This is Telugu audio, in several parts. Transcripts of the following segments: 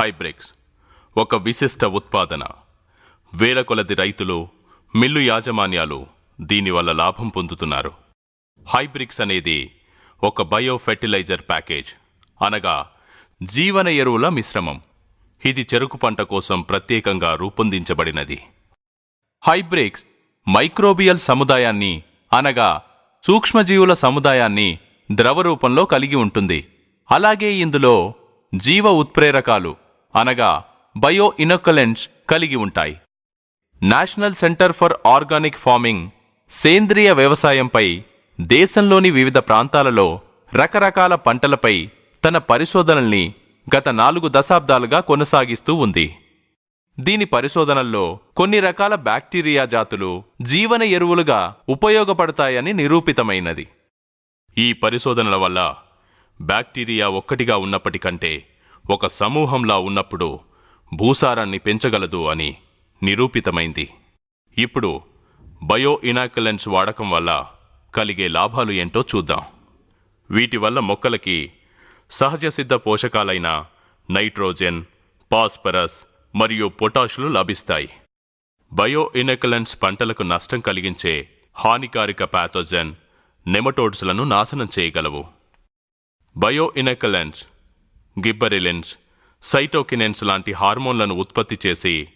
హైబ్రిక్స్. ఒక విశిష్ట ఉత్పాదన. వేల కొలది రైతులు మిల్లు యాజమాన్యాలు దీనివల్ల లాభం పొందుతున్నారు. హైబ్రిక్స్ అనేది ఒక బయో ఫెర్టిలైజర్ ప్యాకేజ్. అనగా జీవన ఎరువుల మిశ్రమం. ఇది చెరుకు పంట కోసం ప్రత్యేకంగా రూపొందించబడినది. హైబ్రిక్స్ మైక్రోబియల్ సముదాయాన్ని అనగా సూక్ష్మజీవుల సముదాయాన్ని ద్రవ రూపంలో కలిగి ఉంటుంది. అలాగే ఇందులో జీవ ఉత్ప్రేరకాలు అనగా బయో ఇనొకలెంట్స్ కలిగి ఉంటాయి. National centre for organic farming సేంద్రియ వ్యవసాయంపై దేశంలోని వివిధ ప్రాంతాలలో రకరకాల పంటలపై తన పరిశోధనల్ని గత నాలుగు దశాబ్దాలుగా కొనసాగిస్తూ ఉంది. దీని పరిశోధనల్లో కొన్ని రకాల బ్యాక్టీరియా జాతులు జీవన ఎరువులుగా ఉపయోగపడతాయని నిరూపితమైనది. ఈ పరిశోధనల వల్ల బ్యాక్టీరియా ఒక్కటిగా ఉన్నప్పటికంటే ఒక సమూహంలా ఉన్నప్పుడు భూసారాన్ని పెంచగలదు అని నిరూపితమైంది. ఇప్పుడు బయో ఇనాకులెన్స్ వాడకం వల్ల కలిగే లాభాలు ఏంటో చూద్దాం. వీటి వల్ల మొక్కలకి సహజ సిద్ధ పోషకాలైన నైట్రోజన్ పాస్పరస్ మరియు పొటాషులు లభిస్తాయి. బయో ఇనకలెన్స్ పంటలకు నష్టం కలిగించే హానికారక ప్యాథోజన్ నెమటోడ్స్లను నాశనం చేయగలవు. బయో ఇనకలెన్స్ గిబ్బరిలిన్స్ సైటోకినెన్స్ లాంటి హార్మోన్లను ఉత్పత్తి చేసి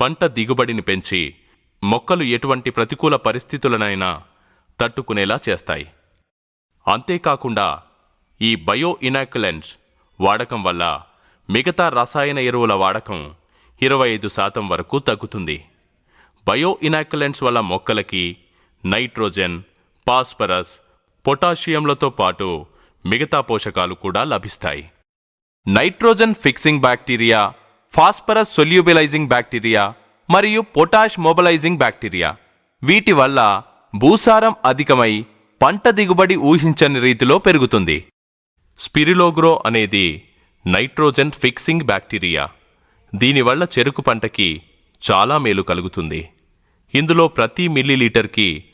పంట దిగుబడిని పెంచి మొక్కలు ఎటువంటి ప్రతికూల పరిస్థితులనైనా తట్టుకునేలా చేస్తాయి. అంతేకాకుండా ఈ బయో ఇనాకులెన్స్ వాడకం వల్ల మిగతా రసాయన ఎరువుల వాడకం ఇరవై ఐదు శాతం వరకు తగ్గుతుంది. బయో ఇనాకులెన్స్ వల్ల మొక్కలకి నైట్రోజన్ పాస్పరస్ పొటాషియంలతో పాటు మిగతా పోషకాలు కూడా లభిస్తాయి. Nitrogen fixing bacteria phosphorus solubilizing bacteria మరియు పొటాష్ మొబలైజింగ్ బ్యాక్టీరియా. వీటి వల్ల భూసారం అధికమై పంట దిగుబడి ఊహించని రీతిలో పెరుగుతుంది. స్పిరిలోగ్రో అనేది నైట్రోజన్ ఫిక్సింగ్ బ్యాక్టీరియా. దీనివల్ల చెరుకు పంటకి చాలా మేలు కలుగుతుంది. ఇందులో ప్రతి మిల్లీలీటర్కి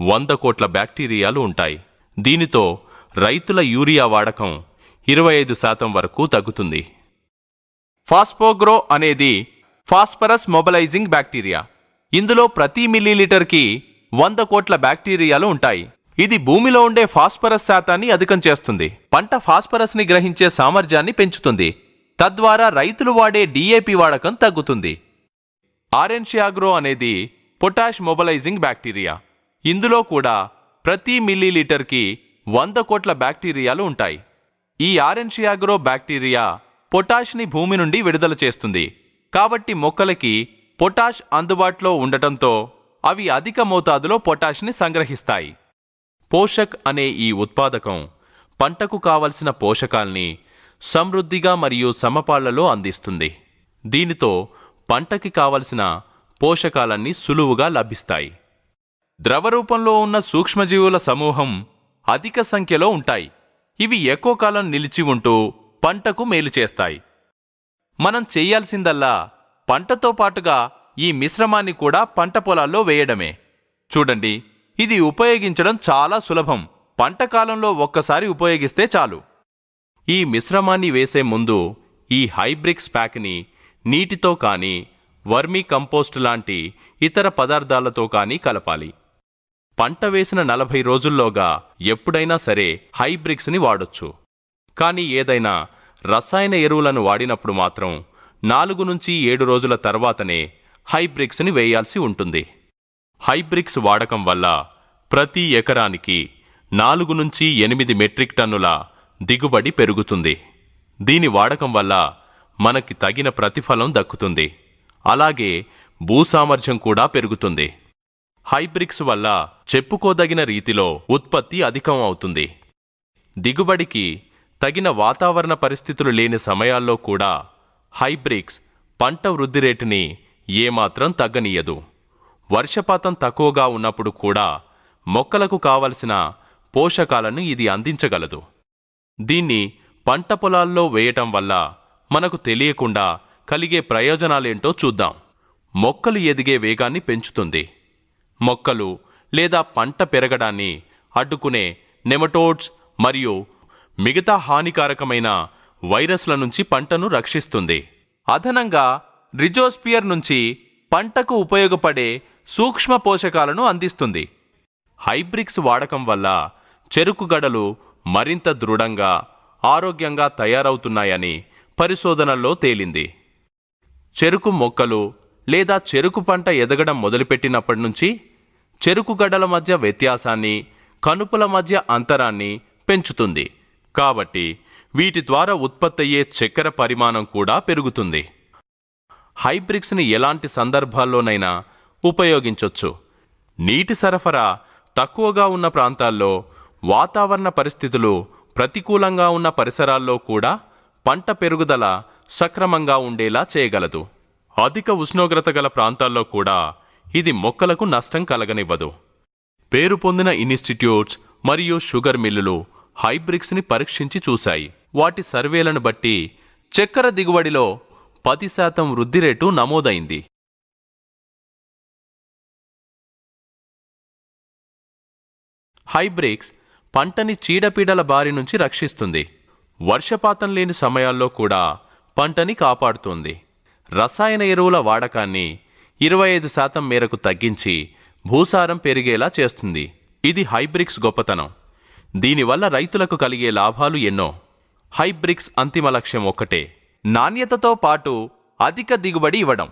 వంద కోట్ల బ్యాక్టీరియాలు ఉంటాయి. దీనితో రైతుల యూరియా వాడకం ఇరవై ఐదు శాతం వరకు తగ్గుతుంది. ఫాస్పోగ్రో అనేది ఫాస్ఫరస్ మొబలైజింగ్ బ్యాక్టీరియా. ఇందులో ప్రతి మిల్లీలీటర్కి వంద కోట్ల బ్యాక్టీరియాలు ఉంటాయి. ఇది భూమిలో ఉండే ఫాస్ఫరస్ శాతాన్ని అధికం చేస్తుంది. పంట ఫాస్ఫరస్ని గ్రహించే సామర్థ్యాన్ని పెంచుతుంది. తద్వారా రైతులు వాడే డిఏపి వాడకం తగ్గుతుంది. ఆరెన్షియాగ్రో అనేది పొటాష్ మొబలైజింగ్ బ్యాక్టీరియా. ఇందులో కూడా ప్రతి మిల్లీలీటర్కి వంద కోట్ల బ్యాక్టీరియాలు ఉంటాయి. ఈ ఆరెన్షియాగ్రో బ్యాక్టీరియా పొటాష్ని భూమి నుండి విడుదల చేస్తుంది. కాబట్టి మొక్కలకి పొటాష్ అందుబాటులో ఉండటంతో అవి అధిక మోతాదులో పొటాష్ని సంగ్రహిస్తాయి. పోషక్ అనే ఈ ఉత్పాదకం పంటకు కావలసిన పోషకాల్ని సమృద్ధిగా మరియు సమపాళ్ళలో అందిస్తుంది. దీనితో పంటకి కావలసిన పోషకాలన్నీ సులువుగా లభిస్తాయి. ద్రవ రూపంలో ఉన్న సూక్ష్మజీవుల సమూహం అధిక సంఖ్యలో ఉంటాయి. ఇవి ఎక్కువ కాలం నిలిచి ఉంటూ పంటకు మేలు చేస్తాయి. మనం చెయ్యాల్సిందల్లా పంటతో పాటుగా ఈ మిశ్రమాన్ని కూడా పంట పొలాల్లో వేయడమే. చూడండి ఇది ఉపయోగించడం చాలా సులభం. పంట కాలంలో ఒక్కసారి ఉపయోగిస్తే చాలు. ఈ మిశ్రమాన్ని వేసే ముందు ఈ హైబ్రిక్స్ ప్యాక్ని నీటితో కానీ వర్మీ కంపోస్ట్ లాంటి ఇతర పదార్థాలతో కానీ కలపాలి. పంట వేసిన నలభై రోజుల్లోగా ఎప్పుడైనా సరే హైబ్రిక్స్ని వాడొచ్చు. కానీ ఏదైనా రసాయన ఎరువులను వాడినప్పుడు మాత్రం నాలుగు నుంచి ఏడు రోజుల తర్వాతనే హైబ్రిక్స్ని వేయాల్సి ఉంటుంది. హైబ్రిక్స్ వాడకం వల్ల ప్రతి ఎకరానికి నాలుగు నుంచి ఎనిమిది మెట్రిక్ టన్నుల దిగుబడి పెరుగుతుంది. దీని వాడకం వల్ల మనకి తగిన ప్రతిఫలం దక్కుతుంది. అలాగే భూసామర్థ్యం కూడా పెరుగుతుంది. హైబ్రిక్స్ వల్ల చెప్పుకోదగిన రీతిలో ఉత్పత్తి అధికం అవుతుంది దిగుబడికి తగిన వాతావరణ పరిస్థితులు లేని సమయాల్లో కూడా హైబ్రిక్స్ పంట వృద్ధి రేటుని ఏమాత్రం తగ్గనీయదు. వర్షపాతం తక్కువగా ఉన్నప్పుడు కూడా మొక్కలకు కావలసిన పోషకాలను ఇది అందించగలదు. దీన్ని పంట పొలాల్లో వేయటం వల్ల మనకు తెలియకుండా కలిగే ప్రయోజనాలేంటో చూద్దాం. మొక్కలు ఎదిగే వేగాన్ని పెంచుతుంది. మొక్కలు లేదా పంట పెరగడాన్ని అడ్డుకునే నెమటోడ్స్ మరియు మిగతా హానికారకమైన వైరస్ల నుంచి పంటను రక్షిస్తుంది. అదనంగా రిజోస్పియర్ నుంచి పంటకు ఉపయోగపడే సూక్ష్మ పోషకాలను అందిస్తుంది. హైబ్రిక్స్ వాడకం వల్ల చెరుకు గడలు మరింత దృఢంగా ఆరోగ్యంగా తయారవుతున్నాయని పరిశోధనల్లో తేలింది. చెరుకు మొక్కలు లేదా చెరుకు పంట ఎదగడం మొదలుపెట్టినప్పటి నుంచి చెరుకు గడ్డల మధ్య వ్యత్యాసాన్ని కనుపుల మధ్య అంతరాన్ని పెంచుతుంది. కాబట్టి వీటి ద్వారా ఉత్పత్తయ్యే చక్కెర పరిమాణం కూడా పెరుగుతుంది. హైబ్రిక్స్ని ఎలాంటి సందర్భాల్లోనైనా ఉపయోగించవచ్చు నీటి సరఫరా తక్కువగా ఉన్న ప్రాంతాల్లో వాతావరణ పరిస్థితులు ప్రతికూలంగా ఉన్న పరిసరాల్లో కూడా పంట పెరుగుదల సక్రమంగా ఉండేలా చేయగలదు. అధిక ఉష్ణోగ్రత గల ప్రాంతాల్లో కూడా ఇది మొక్కలకు నష్టం కలగనివ్వదు. పేరు పొందిన ఇన్స్టిట్యూట్స్ మరియు షుగర్ మిల్లులు హైబ్రిక్స్ని పరీక్షించి చూశాయి. వాటి సర్వేలను బట్టి చక్కెర దిగుబడిలో పది శాతం వృద్ధి రేటు నమోదైంది. హైబ్రిక్స్ పంటని చీడపీడల బారి నుంచి రక్షిస్తుంది. వర్షపాతం లేని సమయాల్లో కూడా పంటని కాపాడుతుంది. రసాయన ఎరువుల వాడకాన్ని ఇరవై ఐదు శాతం మేరకు తగ్గించి భూసారం పెరిగేలా చేస్తుంది. ఇది హైబ్రిక్స్ గొప్పతనం. దీనివల్ల రైతులకు కలిగే లాభాలు ఎన్నో. హైబ్రిక్స్ అంతిమ లక్ష్యం ఒక్కటే. నాణ్యతతో పాటు అధిక దిగుబడి ఇవ్వడం.